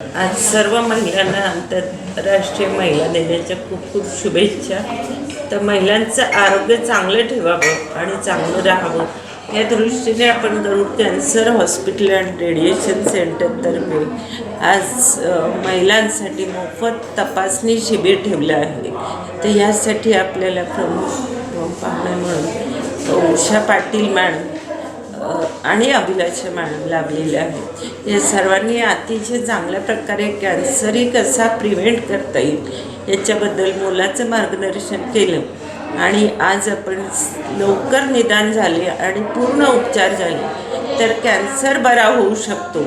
आज सर्व महिलांना आंतरराष्ट्रीय महिला दिनाच्या खूप खूप शुभेच्छा. तर महिलांचं आरोग्य चांगलं ठेवावं आणि चांगलं राहावं. या दृष्टीने आपण Garud cancer hospital and radiation सेंटरतर्फे आज महिलांसाठी मोफत तपासणी शिबिर ठेवलं आहे. तर ह्यासाठी आपल्याला प्रमुख पाहुणे म्हणून उषा पाटील मॅडम. आणि अभिलाषा मॅडम लाभलेल्या आहेत. या सर्वांनी अतिशय चांगल्या प्रकारे कॅन्सरही कसा प्रिव्हेंट करता येईल याच्याबद्दल मोलाचं मार्गदर्शन केलं. आणि आज आपण लवकर निदान झाले आणि पूर्ण उपचार झाले तर कॅन्सर बरा होऊ शकतो.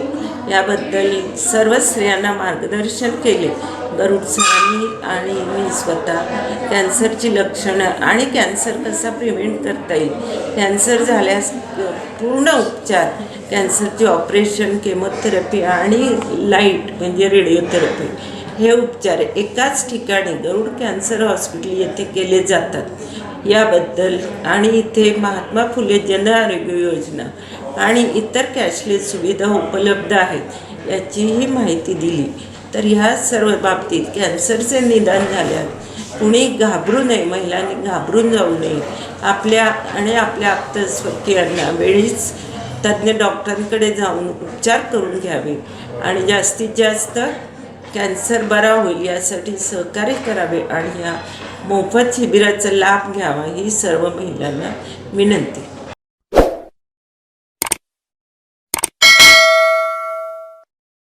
याबद्दल सर्व स्त्रियांना मार्गदर्शन केले. गरुड सरांनी आणि मी स्वतः कॅन्सरची लक्षणं आणि कॅन्सर कसा प्रिव्हेंट करता येईल कॅन्सर झाल्यास पूर्ण उपचार कॅन्सरचे ऑपरेशन केमोथेरपी आणि लाइट म्हणजे रेडिओथेरपी. हे उपचार एकाच ठिकाणी गरुड कॅन्सर हॉस्पिटल येथे केले जातात. याबद्दल आणि इथे महात्मा फुले जन आरोग्य योजना आणि इतर कॅशलेस सुविधा उपलब्ध आहेत याचीही माहिती दिली. तर ह्या सर्व बाबतीत कॅन्सरचे निदान झाल्यास कुणी घाबरू नये महिलांनी घाबरून जाऊ नये. आपल्या आणि आपल्या आप्तस्वकीयांना वेळीच तज्ज्ञ डॉक्टरांकडे जाऊन उपचार करून घ्यावे आणि जास्तीत जास्त कॅन्सर बरा होईल यासाठी सहकार्य करावे आणि या मोफत शिबिराचा लाभ घ्यावा ही सर्व महिलांना विनंती.